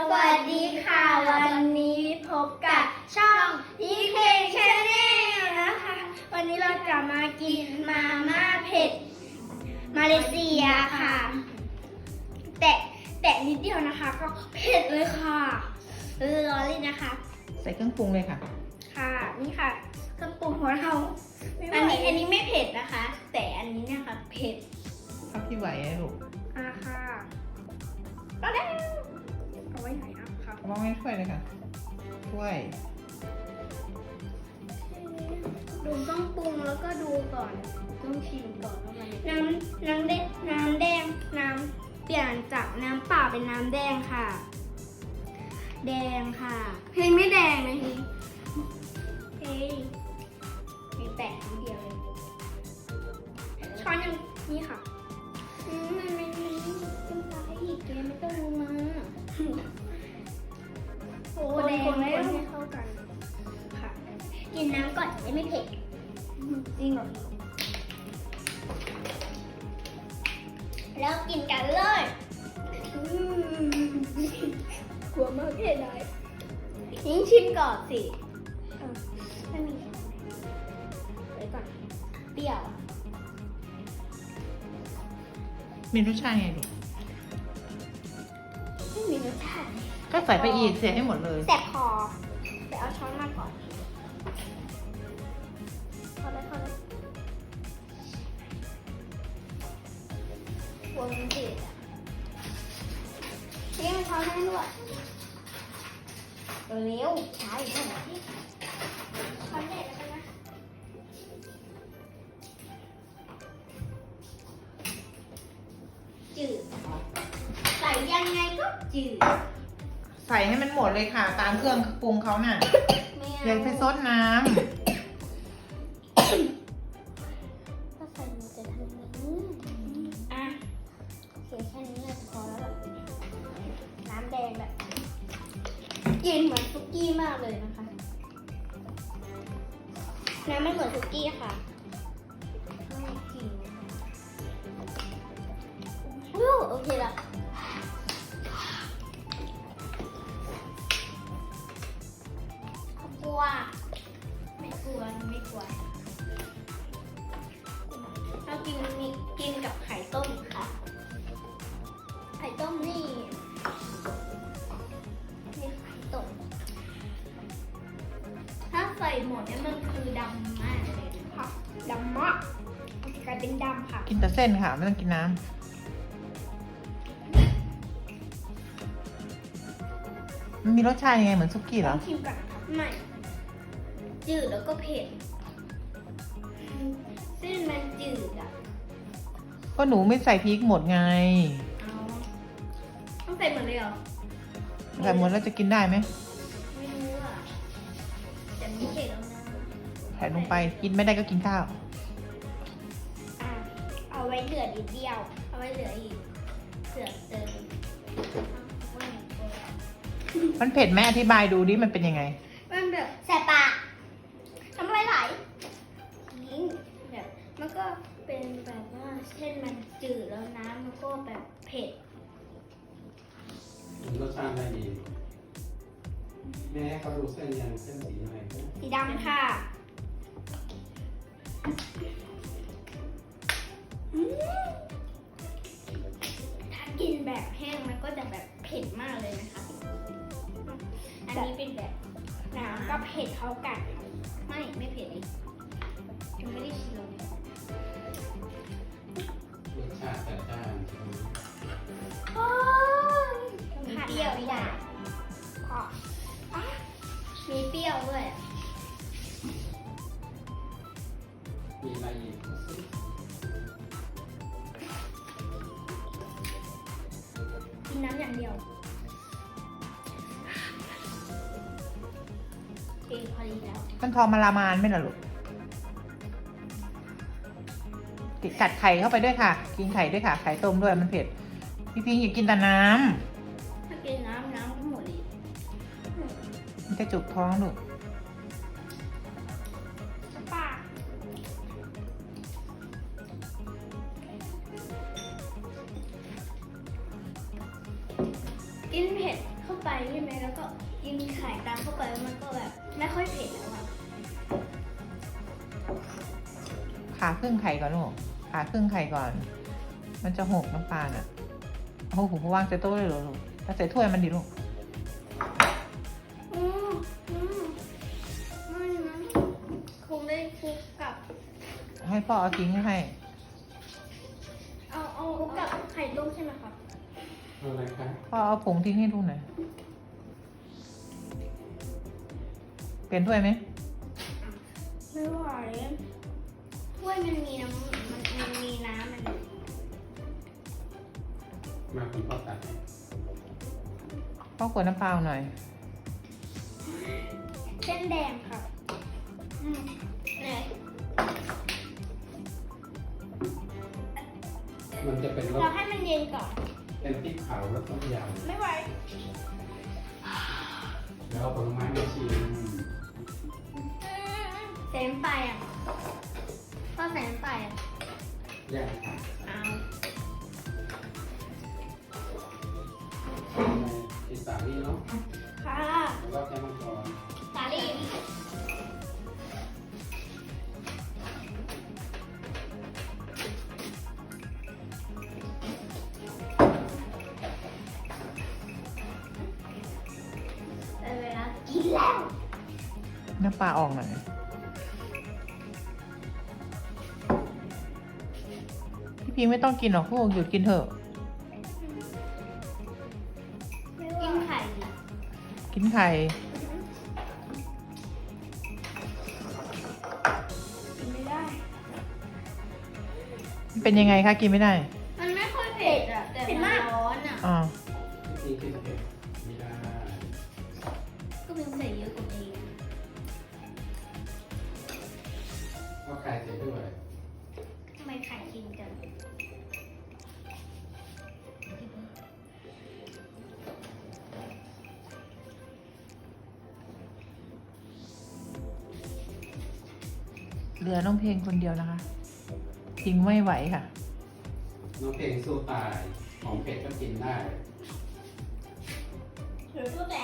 สวัสดีค่ะ วันนี้พบกับช่องอีเคชแนลนะคะ วันนี้เราจะมากินมาม่าเผ็ด มาเลเซียค่ะ แต่แต่นิดเดียวนะคะ ก็เผ็ดเลยค่ะเออรอเล่นนะคะ ใส่เครื่องปรุงเลยค่ะ ค่ะนี่ค่ะเครื่องปรุงของเราอันนี้อันนี้ไม่เผ็ดนะคะ แต่อันนี้เนี่ยค่ะเผ็ดเท่าที่ไหวนะลูกอะค่ะก็ได้ เอาไว้ไหนอะค่ะเอามาไม่ถ้วยเลยค่ะถ้วยดูต้องปรุงแล้วก็ดูก่อน ต้องชิมก่อนว่ามันน้ำน้ำแดงน้ำแดงน้ำเปลี่ยนจากน้ำเปล่าเป็นน้ำแดงค่ะ แดงค่ะเพลงไม่แดงนะทีเฮ้ยมีแตะนิดเดียวเลยช้อนยังนี่ค่ะอืมมันไม่มีน้ำตาอีกแกไม่ต้องลงมา โอ้แดงคนให้เข้ากัน ค่ะ กินน้ำก่อนจะได้ไม่เผ็ด จริงเหรอ แล้วกินกันเลยอืมกลัวมากเผ็ดเลยยิ่งชิมก่อนสิเออไม่มีไว้ก่อน เปรี้ยวอะมีรสชาติไงลูกไม่มีรสชาติก็ใส่ไปอีกเสียให้หมดเลย แสบคอไปเอาช้อนมาก่อนพอแล้วพอแล้วกลัวมันจืดอะเรียกช้อนให้ด้วยเร็วๆช้าอีกหน่อย จืดใส่ให้มันหมดเลยค่ะ ตามเครื่องปรุงเขาน่ะไม่อย่าไปซดน้ถ้าใส่มันจะทำแบบนี้อะโอเคแค่นี้แหละพอแล้วแบบน้ำแดงแบบกินเหมือนซุกี้มากเลยนะคะ น้ำไม่เหมือนซุกี้ค่ะไม่กินโอ้โอเคละ หมดเนี่ยมันคือดำมากเลยค่ะดำมากมันจะกลายเป็นดำค่ะำกินแต่เส้นค่ะ ไม่ต้องกินน้ำมันมีรสชาติยังไงเหมือนซุกี้เหรต้อองชิมก่อนนะคะไม่จืดแล้วก็เผ็ดเส้นมันจืดอะก็หนูไม่ใส่พริกหมดไงเอาต้องใส่หมดเลยเหรอใส่หมดแล้วจะกินได้ไหมไม่ ใส่ลงไปกินไม่ได้ก็กินข้าว อะเอาไว้เหลือนิดเดียว เอาไว้เหลืออีกเสือเติมมันเผ็ดไหมอธิบายดูดิมันเป็นยังไง มันแบบแสบปากทำอะไรไหลยิงแบบมันก็เป็นแบบว่าเส้นมันจืดแล้วน้ำมันก็แบบเผ็ดรสชาติได้ดีแม่ให้เขาดูเส้นยังเส้นสีอะไร สีดำค่ะอืม ถ้ากินแบบแห้งมันก็จะแบบเผ็ดมากเลยนะคะ อันนี้เป็นแบบน้ำก็เผ็ดเท่ากันค่ะไม่ไม่เผ็ดเลยยังไม่ได้ชิมเลย รสชาติจัดจ้านโโอเคพอดีแล้วมันทอมารามานไหมล่ะลูกติดกัดไข่เข้าไปด้วยค่ะ กินไข่ด้วยค่ะ ไข่ต้มด้วยมันเผ็ด พี่พิงอย่ากินแต่น้ถ้ากินน้ำน้ำก็หมดเลยำมันจะจุกท้องลูกสปากินเผ็ดเข้าาไปใช่ไหมแล้วก็กินไข่ตามเข้าไปแล้วมันก็แบบ ไม่ค่อยเผ็ดแล้วอะขาครึ่งไข่ก่อนลูกขาครึ่งไข่ก่อน มันจะหกน้ำปลาน่ะโอ้โหวางใส่โต๊ะเลยเหรอลูกแล้วใส่ถ้วยมันดิลูกอืมอืมไม่นะคงได้คลุกกับ ให้พ่อเอาทิ้งให้ เอาเอาคลุกกับไข่ต้มใช่ไหมครับเอาอะไรคะพ่อเอาผงทิ้งให้ลูกหน่อย เปลี่ยนถ้วยไหมไม่ไหวถ้วยมันมีน้ำมันมันมีน้ำมันมาคุณพ่อตัดให้พ่อกดน้ำเปล่าหน่อย เส้นแดงครับอืมเนี่ยมันจะเป็นรสเราให้มันเย็นก่อน เป็นพริกเผารสต้มยไม่ไหวำแล้วเอาผลไม้มาชิม ใส่น้ำปลาอะพ่อใส่น้ำปลาอะแยกค่ะเอาอีสานนี่เนาะค่ะแล้วก็แค่มังกรสาลีได้เวลากินแล้ว น้ำปลาออกหน่อย พี่พีไม่ต้องกินหรอกพวกหยุดกินเถอะ กินไข่ดิกินไข่ กินไม่ได้ เป็นยังไงคะกินไม่ได้มันไม่ค่อยเผ็ดอะ แต่มันร้อนอะ อ่าที่จริงกินเผ็ดไม่ได้ ก็เป็นใส่เยอะกว่านี้ เหลือน้องเพลงคนเดียวนะคะทิ้งไม่ไหวค่ะ น้องเพลงสู้ตาย ของเผ็ดก็กินได้หรือตัวแด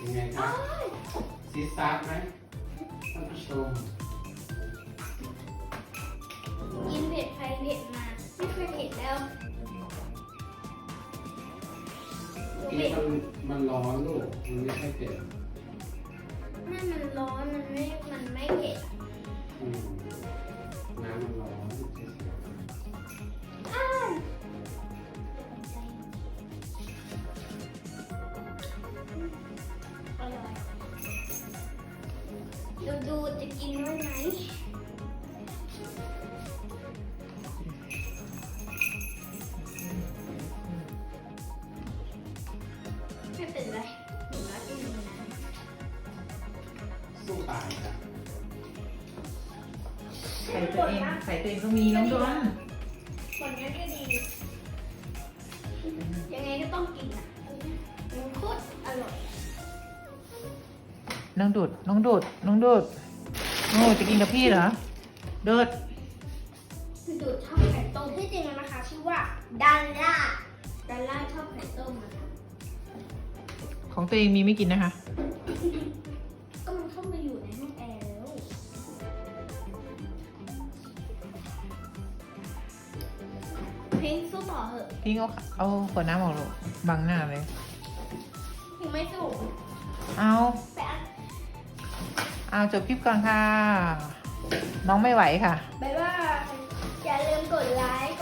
ยังไงครับซีซาร์ไหมท่านผู้ชมกินเผ็ดไปเผ็ดมา ไม่เคยเผ็ดแล้วกินมันมันร้อนลูก มันไม่ใช่เผ็ดนั่นมันร้อน มันไม่ มันไม่เผ็ดอะอืมน้ำมันร้อน จะกินไว้ไหมไม่เป็นไรหนูรักกินนะสู้ตายครับใส่ตัวเองใส่ตัวเองก็มีน้องดอนผลนี้ก็ดี ยังไงก็ต้องกินอะมันโคตรอร่อย น้องดูด น้องดูด น้องดูด โอ้จะกินกับพี่เหรอ เดิดดูดชอบไข่ต้มที่จริงแล้วนะคะ ชื่อว่าดันล่าดันล่าชอบไข่ต้มนะคะของตัวเองมีไม่กินนะคะ ก็มันเข้ามาอยู่ในห้องแอร์แล้วพิงสู้ต่อเหอะพี่เอาเอาขวดน้ำออกลูกบังหน้าเลยพิงไม่สู้เอาแต่อัน เอาจบคลิปก่อนค่ะ น้องไม่ไหวค่ะ บ๊ายบาย อย่าลืมกดไลค์